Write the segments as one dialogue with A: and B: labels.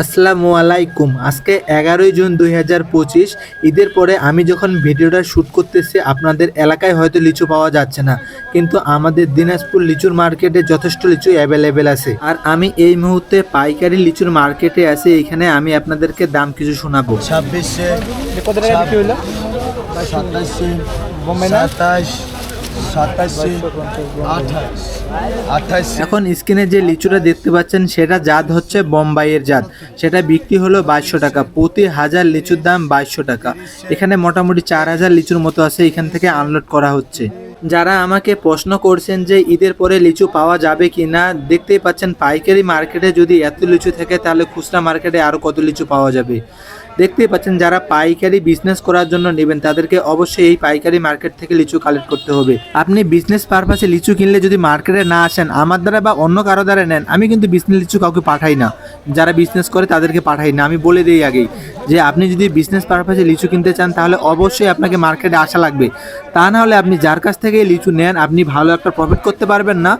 A: আসসালামু আলাইকুম। আজকে এগারোই জুন দুই হাজার পঁচিশ। ঈদের পরে আমি যখন ভিডিওটা শ্যুট করতেছি আপনাদের এলাকায় হয়তো লিচু পাওয়া যাচ্ছে না। কিন্তু আমাদের দিনাজপুর লিচুর মার্কেটে যথেষ্ট লিচু অ্যাভেলেবেল আছে। আর আমি এই মুহূর্তে পাইকারি লিচুর মার্কেটে আছি। এখানে আমি আপনাদেরকে দাম কিছু শোনাবো।
B: ছাব্বিশে
A: কত টাকা এখন স্ক্রিনে যে লিচুটা দেখতে পাচ্ছেন, সেটা জাত হচ্ছে বোম্বাইয়ের জাত। সেটা বিক্রি হলো বাইশশো টাকা। প্রতি হাজার লিচুর দাম বাইশশো টাকা। এখানে মোটামুটি চার হাজার লিচুর মতো আছে এখান থেকে আনলোড করা হচ্ছে। যারা আমাকে প্রশ্ন করছেন যে ঈদের পরে লিচু পাওয়া যাবে কি না দেখতেই পাচ্ছেন পাইকারি মার্কেটে যদি এত লিচু থাকে, তাহলে খুচরা মার্কেটে আরও কত লিচু পাওয়া যাবে? দেখতেই পাচ্ছেন, যারা পাইকারি বিজনেস করার জন্য নেবেন, তাদেরকে অবশ্যই এই পাইকারি মার্কেট থেকে লিচু কালেক্ট করতে হবে। আপনি বিজনেস পারপাসে লিচু কিনলে যদি মার্কেটে না আসেন, আমার দ্বারা বা অন্য কারও দ্বারা নেন, আমি কিন্তু বিজনেস লিচু কাউকে পাঠাই না। যারা বিজনেস করে তাদেরকে পাঠাই না, আমি বলে দিই আগেই যে আপনি যদি বিজনেস পারপাসে লিচু কিনতে চান, তাহলে অবশ্যই আপনাকে মার্কেটে আসা লাগবে। তা না হলে আপনি যার কাছ থেকে লিচু নেন, আপনি ভালো একটা প্রফিট করতে পারবেন না।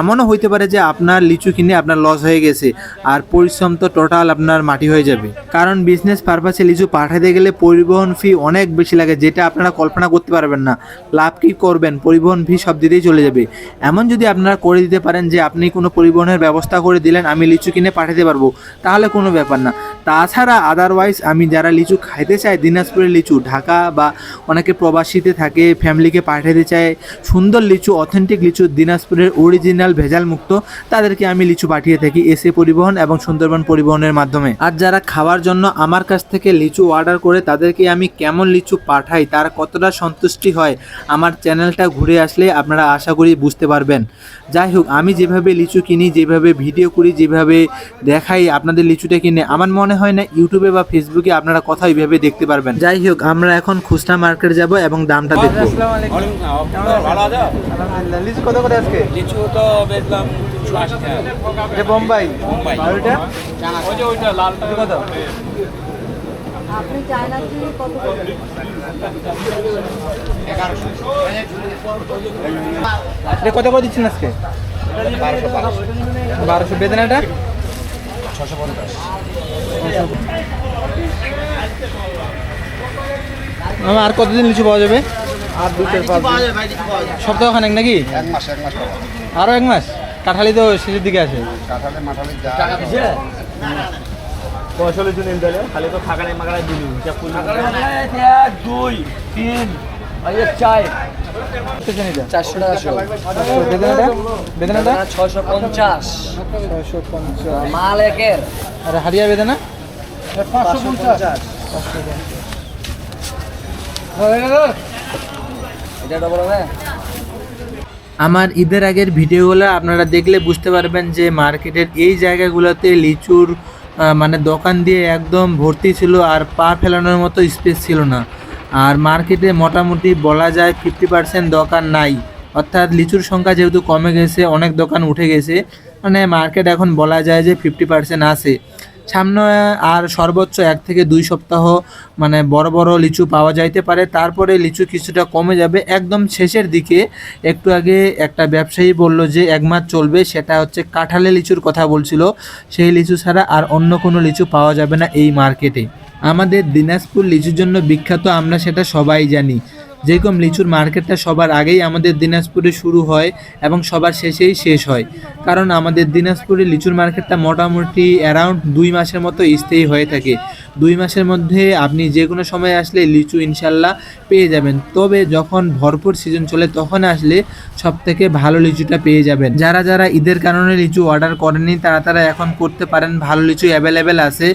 A: এমনও হইতে পারে যে আপনার লিচু কিনে আপনার লস হয়ে গেছে, আর পরিশ্রম তো টোটাল আপনার মাটি হয়ে যাবে। কারণ বিজনেস পারপাসে লিচু পাঠাতে গেলে পরিবহন ফি অনেক বেশি লাগে, যেটা আপনারা কল্পনা করতে পারবেন না। লাভ কি করবেন? পরিবহন ফি সব দিতেই চলে যাবে। এমন যদি আপনারা করে দিতে পারেন যে আপনি কোনো পরিবহনের ব্যবস্থা করে দিলেন, আমি লিচু কিনে পাঠাতে পারব, তাহলে কোনো ব্যাপার না। তাছাড়া আদারওয়াইজ আমি যারা লিচু খাইতে চাই দিনাজপুরের লিচু, ঢাকা বা অনেকে প্রবাসীতে থাকে ফ্যামিলিকে পাঠাতে চায়, সুন্দর লিচু অথেন্টিক লিচু, দিনাজপুরের অরিজিনাল ভেজাল মুক্ত তাদেরকে আমি লিচু পাঠিয়ে থাকি এসে পরিবহন এবং সুন্দরবন পরিবহনের মাধ্যমে। আর যারা খাওয়ার জন্য আমার কাছ থেকে লিচু অর্ডার করে তাদেরকে আমি কেমন লিচু পাঠাই তার কতটা সন্তুষ্টি হয় আমার চ্যানেলটা ঘুরে আসলে আপনারা আশা করি বুঝতে পারবেন। যাই হোক আমি যেভাবে লিচু কিনি যেভাবে ভিডিও করি যেভাবে দেখাই আপনাদের লিচুটা কিনে আমার মনে হয় না ইউটিউবে বা ফেসবুকে আপনারা কথা ওইভাবে দেখতে পারবেন। যাই হোক আমরা এখন খুচরা মার্কেট যাব এবং দামটা দেখব।
C: ভালো আছে
A: লিচু কত করে আজকে?
C: লিচু তো বেচলাম দুশো আশি টাকা।
A: এটা বোম্বাই।
C: বোম্বাই।
A: আর ওইটা?
C: ওই যে ওইটা লালটা।
A: কত?
D: আপনি চায়না কি কত করে?
A: এটা কত করে দিচ্ছেন আজকে? বারোশো বেদনাটা মামা আর কতদিন লিচু পাওয়া যাবে? আর দুই চার পাঁচ দিন। সপ্তাহ খানেক নাকি?
B: এক মাস এক মাস?
A: আরও এক মাস কাঁঠালি তো শেষের দিকে আছে।
B: কাঁঠালে মাঠালে যা
C: এক দুই তিন চার। চারশো টাকা শো
A: বেদনাটা বেদনাটা
C: ছশো পঞ্চাশ।
A: ছয়শো পঞ্চাশ।
C: মাল একের।
A: আর হারিয়া বেদনা
B: পাঁচশো পঞ্চাশ।
C: এটা ডবল হবে।
A: আমার ঈদের আগের ভিডিওগুলো আপনারা দেখলে বুঝতে পারবেন যে মার্কেটের এই জায়গাগুলোতে লিচুর মানে দোকান দিয়ে একদম ভর্তি ছিল আর পা ফেলানোর মতো স্পেস ছিল না। আর মার্কেটে মোটামুটি বলা যায় ফিফটি পার্সেন্ট দোকান নাই। অর্থাৎ লিচুর সংখ্যা যেহেতু কমে গেছে, অনেক দোকান উঠে গেছে মানে মার্কেট এখন বলা যায় যে ফিফটি পার্সেন্ট আছে। সামনে আর সর্বোচ্চ এক থেকে দুই সপ্তাহ মানে বড় বড় লিচু পাওয়া যাইতে পারে। তারপরে লিচু কিছুটা কমে যাবে। একদম শেষের দিকে একটু আগে একটা ব্যবসায়ী বলল যে, এক মাস চলবে। সেটা হচ্ছে কাঁঠালে লিচুর কথা বলছিল। সেই লিচু ছাড়া আর অন্য কোনো লিচু পাওয়া যাবে না এই মার্কেটে। আমাদের দিনাজপুর লিচুর জন্য বিখ্যাত আমরা সেটা সবাই জানি। যেরকম লিচুর মার্কেটটা সবার আগেই আমাদের দিনাজপুরে শুরু হয় এবং সবার শেষেই শেষ হয়। কারণ আমাদের দিনাজপুরে লিচুর মার্কেটটা মোটামুটি অ্যারাউন্ড দুই মাসের মতো স্থায়ী হয়ে থাকে। দুই মাসের মধ্যে আপনি যে কোনো সময় আসলে লিচু ইনশাল্লাহ পেয়ে যাবেন। তবে যখন ভরপুর সিজন চলে তখন আসলে সব থেকে ভালো লিচুটা পেয়ে যাবেন। যারা যারা ঈদের কারণে লিচু অর্ডার করেনি তারা তারা এখন করতে পারেন, ভালো লিচু অ্যাভেলেবেল আছে।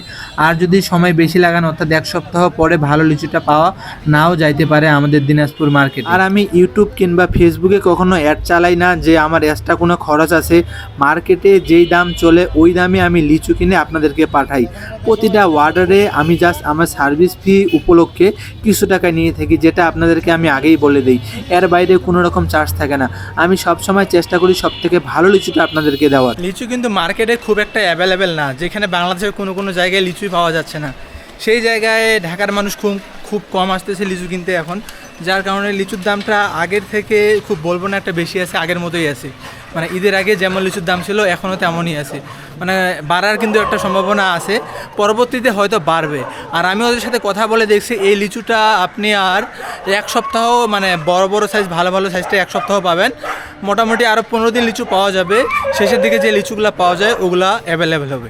A: আর যদি সময় বেশি লাগান, অর্থাৎ এক সপ্তাহ পরে ভালো লিচুটা পাওয়া নাও যাইতে পারে আমাদের দিনাজপুর মার্কেট আর আমি ইউটিউব কিংবা ফেসবুকে কখনো অ্যাড চালাই না, যে আমার এক্সট্রা কোনো খরচ আছে। মার্কেটে যেই দাম চলে, ওই দামে আমি লিচু কিনে আপনাদেরকে পাঠাই। প্রতিটা অর্ডারে আমি জাস্ট আমার সার্ভিস ফি উপলক্ষে কিছু টাকা নিয়ে থাকি, যেটা আপনাদেরকে আমি আগেই বলে দিই। এর বাইরে কোনো রকম চার্জ থাকে না। আমি সব সময় চেষ্টা করি সব থেকে ভালো লিচুটা আপনাদেরকে দেওয়ার। লিচু কিন্তু মার্কেটে খুব একটা অ্যাভেলেবেল না, যেখানে বাংলাদেশের কোনো কোনো জায়গায় লিচুই পাওয়া যাচ্ছে না। সেই জায়গায় ঢাকার মানুষ খুব খুব কম আসতেছে লিচু কিনতে এখন, যার কারণে লিচুর দামটা আগের থেকে খুব বলব না, একটা বেশি আছে, আগের মতোই আছে। মানে ঈদের আগে যেমন লিচুর দাম ছিল, এখনও তেমনই আছে। মানে বাড়ার কিন্তু একটা সম্ভাবনা আছে, পরবর্তীতে হয়তো বাড়বে। আর আমি ওদের সাথে কথা বলে দেখছি, এই লিচুটা আপনি আর এক সপ্তাহ মানে বড় বড় সাইজ ভালো ভালো সাইজটা এক সপ্তাহ পাবেন। মোটামুটি আরও পনেরো দিন লিচু পাওয়া যাবে। শেষের দিকে যে লিচুগুলো পাওয়া যায়, ওগুলা অ্যাভেলেবেল হবে।